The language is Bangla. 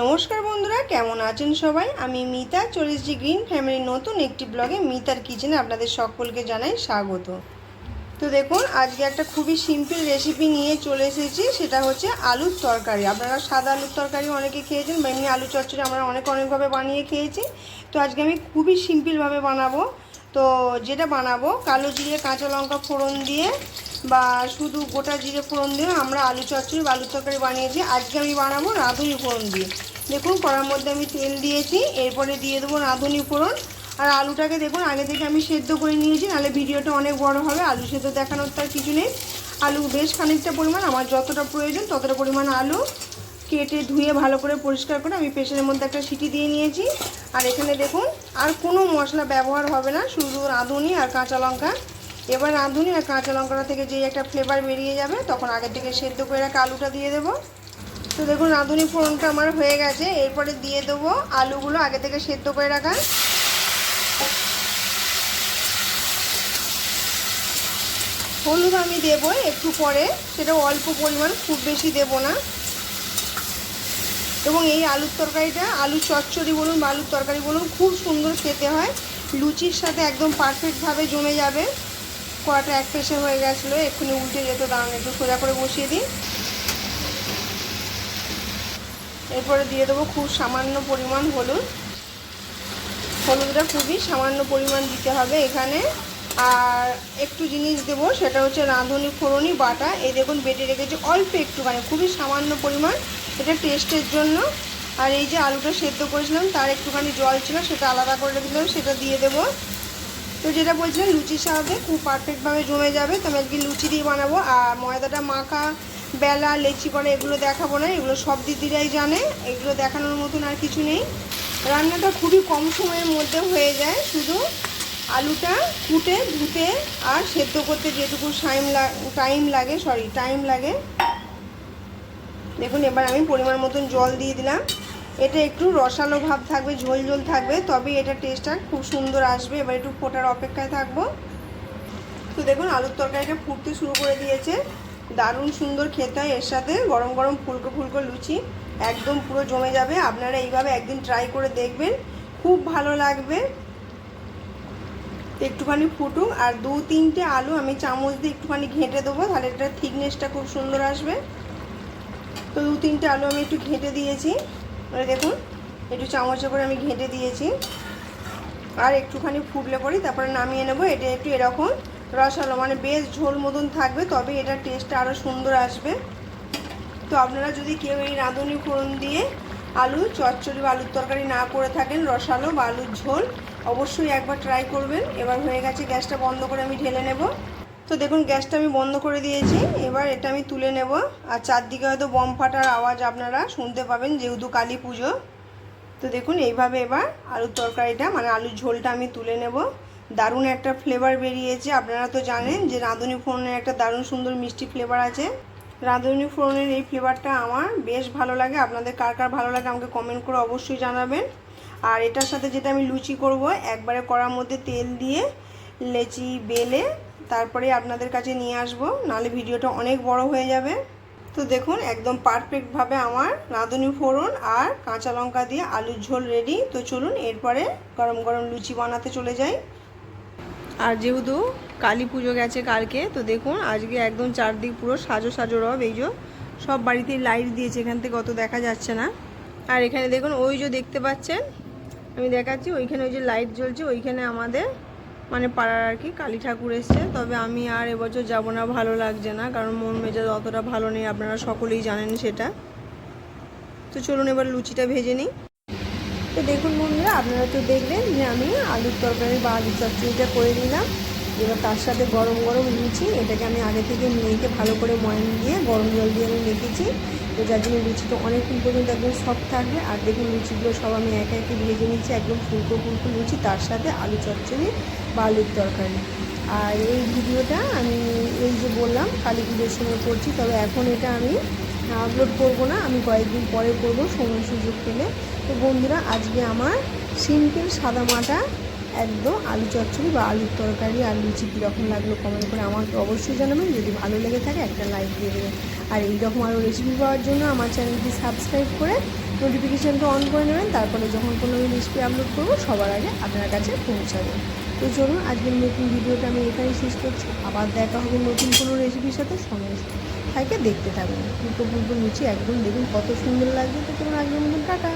নমস্কার বন্ধুরা, কেমন আছেন সবাই? আমি মিতা চল্লিশ জি গ্রিন ফ্যামিলির নতুন একটি ব্লগে মিতার কিচেনে আপনাদের সকলকে জানাই স্বাগত। তো দেখুন, আজকে একটা খুবই সিম্পল রেসিপি নিয়ে চলে এসেছি, সেটা হচ্ছে আলুর তরকারি। আপনারা সাদা আলুর তরকারি অনেকে খেয়েছেন, বা এমনি আলু চচ্চড়ি আমরা অনেক অনেকভাবে বানিয়ে খেয়েছি। তো আজকে আমি খুবই সিম্পলভাবে বানাবো। তো যেটা বানাবো, কালো জিরে, কাঁচা লঙ্কা ফোড়ন দিয়ে বা শুধু গোটা জিরে ফোড়ন দিয়ে আমরা আলু চচ্চড়ি বা আলুর তরকারি বানিয়েছি আজকে আমি বানাবো রাঁধুনি ফোড়ন দিয়ে। দেখুন, কড়ার মধ্যে আমি তেল দিয়েছি, এরপরে দিয়ে দেবো রাঁধুনি ফোড়ন। আর আলুটাকে দেখুন, আগে থেকে আমি সেদ্ধ করে নিয়েছি, নাহলে ভিডিওটা অনেক বড় হবে, আলু সেদ্ধ দেখানোর তার কিছু নেই। আলু বেশ খানিকটা পরিমাণ, আমার যতটা প্রয়োজন ততটা পরিমাণ আলু কেটে ধুয়ে ভালো করে পরিষ্কার করে আমি প্রেশারের মধ্যে একটা সিটি দিয়ে নিয়েছি। আর এখানে দেখুন, আর কোনো মশলা ব্যবহার হবে না, শুধু রাঁধুনি আর কাঁচা লঙ্কা। এবার রাঁধুনি আর কাঁচা লঙ্কাটা থেকে যেই একটা ফ্লেভার বেরিয়ে যাবে, তখন আগে থেকে সেদ্ধ করে রাখা আলুটা দিয়ে দেবো। তো দেখুন, রাঁধুনি ফোড়নটা আমার হয়ে গেছে। এরপরে দিয়ে দেবো আলুগুলো আগে থেকে সেদ্ধ করে রাখা। হলুদ আমি দেবো একটু পরে, সেটা অল্প পরিমাণ, খুব বেশি দেব না। এবং এই আলুর তরকারিটা, আলু চচ্চড়ি বলুন বা আলুর তরকারি বলুন, খুব সুন্দর খেতে হয়। লুচির সাথে একদম পারফেক্টভাবে জমে যাবে। কড়াটা এক পেশে হয়ে গেছিল, এক্ষুনি উল্টে যেত দাঁড়ান একটু সোজা করে বসিয়ে দিই। এরপরে দিয়ে দেবো খুব সামান্য পরিমাণ হলুদ। হলুদটা খুবই সামান্য পরিমাণ দিতে হবে এখানে। আর একটু জিনিস দেবো, সেটা হচ্ছে রাঁধুনি, ফোড়নি, বাটা। এই দেখুন, বেটে রেখেছি অল্প একটুখানি খুবই সামান্য পরিমাণ। এটা টেস্টের জন্য। আর এই যে আলুটা সেদ্ধ করেছিলাম, তার একটুখানি জল ছিল, সেটা আলাদা করে রেখেছিলাম সেটা দিয়ে দেবো। তো যেটা বলছিলাম লুচির সাথে খুব পারফেক্টভাবে জমে যাবে। তো আমি আজকে লুচি দিয়ে বানাবো। আর ময়দাটা মাখা, বেলা, লেচি করে এগুলো দেখাবো না। এগুলো সব দিদিরাই জানে। এগুলো দেখানোর মতন আর কিছু নেই। রান্নাটা খুবই কম সময়ের মধ্যে হয়ে যায়। শুধু আলুটা কুটে, ধুতে আর সেদ্ধ করতে যেটুকু টাইম টাইম লাগে সরি টাইম লাগে। দেখুন, এবার আমি পরিমাণ মতন জল দিয়ে দিলাম। এটা একটু রসালো ভাব থাকবে, ঝোল ঝোল থাকবে তবে এটা টেস্টটা খুব সুন্দর আসবে। এবার একটু ফোটার অপেক্ষায় থাকব। তো দেখুন, আলুর তরকারিটা ফুটতে শুরু করে দিয়েছে। দারুণ সুন্দর খেতে হয় এর সাথে। গরম গরম ফুলকো ফুলকো লুচি একদম পুরো জমে যাবে। আপনারা এইভাবে একদিন ট্রাই করে দেখবেন। খুব ভালো লাগবে। একটুখানি ফুটুক। আর দু তিনটে আলু আমি চামচ দিয়ে একটুখানি ঘেঁটে দেবো, তাহলে এটার থিকনেসটা খুব সুন্দর আসবে। তো দু তিনটে আলু আমি একটু ঘেঁটে দিয়েছি। মানে দেখুন, একটু চামচে করে আমি ঘেঁটে দিয়েছি। আর একটুখানি ফুটলে পরে তারপরে নামিয়ে নেব। এটা একটু এরকম রসালো মানে বেশ ঝোল মতন থাকবে, তবে এটার টেস্টটা আরও সুন্দর আসবে। তো আপনারা যদি কেউ এই রাঁধুনি ফোড়ন দিয়ে আলু, চচ্চড়ি বা আলুর তরকারি না করে থাকেন, রসালো বা আলুর ঝোল, অবশ্যই একবার ট্রাই করবেন। এবার হয়ে গেছে গ্যাসটা বন্ধ করে আমি ঢেলে নেব। তো দেখুন, গ্যাসটা আমি বন্ধ করে দিয়েছি। এবার এটা আমি তুলে নেব। আর চারদিকে হয়তো বম ফাটার আওয়াজ আপনারা শুনতে পাবেন, যেহেতু কালী পুজো। তো দেখুন, এইভাবে এবার আলুর তরকারিটা মানে আলুর ঝোলটা আমি তুলে নেব। দারুণ একটা ফ্লেভার বেরিয়েছে, আপনারা তো জানেন যে রাঁধুনি ফোড়নের একটা দারুণ সুন্দর মিষ্টি ফ্লেভার আছে। রাঁধুনি ফোড়নের এই ফ্লেভারটা আমার বেশ ভালো লাগে। আপনাদের কার কার ভালো লাগে আমাকে কমেন্ট করে অবশ্যই জানাবেন। আর এটার সাথে যেটা আমি লুচি করব, একবারে কড়ার মধ্যে তেল দিয়ে লেচি বেলে তারপরে আপনাদের কাছে নিয়ে আসব, নাহলে ভিডিওটা অনেক বড় হয়ে যাবে। তো দেখুন, একদম পারফেক্টভাবে আমার রাঁধুনি ফোড়ন আর কাঁচা লঙ্কা দিয়ে আলুর ঝোল রেডি তো চলুন, এরপরে গরম গরম লুচি বানাতে চলে যাই। আর যেহেতু কালী পুজো গেছে কালকে, তো দেখুন, আজকে একদম চারদিক পুরো সাজো সাজো রব, এই যে সব বাড়িতেই লাইট দিয়েছে, এখান থেকে অত দেখা যাচ্ছে না। আর এখানে দেখুন, ওই যে দেখতে পাচ্ছেন, আমি দেখাচ্ছি, ওইখানে ওই যে লাইট জ্বলছে, ওইখানে আমাদের মানে পাড়ার আর কি, কালী ঠাকুর এসছে। তবে আমি আর এবছর যাব না, ভালো লাগছে না, কারণ মন মেজাজ অতটা ভালো নেই, আপনারা সকলেই জানেন সেটা। তো চলুন এবার লুচিটা ভেজে নিই। তো দেখুন বন্ধুরা, আপনারা তো দেখলেন যে আমি আলুর তরকারি বা আলুর চচ্চড়িটা করে নিলাম। এবার তার সাথে গরম গরম লুচি, এটাকে আমি আগে থেকে মেখে ভালো করে ময়ন দিয়ে, গরম জল দিয়ে আমি মেখেছি। তো যার জন্য লুচিটা অনেকক্ষণ পর্যন্ত একদম সফট থাকবে। আর দেখুন, লুচিগুলো সব আমি একে একে ভেজে নিচ্ছি একদম ফুলকো ফুলকো লুচি, তার সাথে আলু চচ্চড়ি বা আলুর তরকারি। আর এই ভিডিওটা আমি এই যে বললাম, কালী পুজোর সময় করছি। তবে এখন এটা আমি আপলোড করব না, আমি কয়েকদিন পরে করব সময় সুযোগ পেলে। তো বন্ধুরা, আজকে আমার সিম্পল সাদা মাটা একদম আলু চচ্চড়ি বা আলুর তরকারি আর লুচি কীরকম লাগল কমেন্ট করে আমাকে অবশ্যই জানাবেন। যদি ভালো লেগে থাকে, একটা লাইক দিয়ে দেবেন। আর এইরকম আরও রেসিপি পাওয়ার জন্য আমার চ্যানেলটি সাবস্ক্রাইব করে নোটিফিকেশানটা অন করে নেবেন। তারপরে যখন কোনো রেসিপি আপলোড করব, সবার আগে আপনার কাছে পৌঁছাবে। তো চলুন, আজকের নতুন ভিডিওটা আমি এখানেই শেষ করছি। আবার দেখা হবে নতুন কোনো রেসিপির সাথে। সঙ্গে থাকে, দেখতে থাকুন। ফুলকো ফুলকো লুচি একদম দেখুন কত সুন্দর লাগবে তো আজকের মতন টাটা।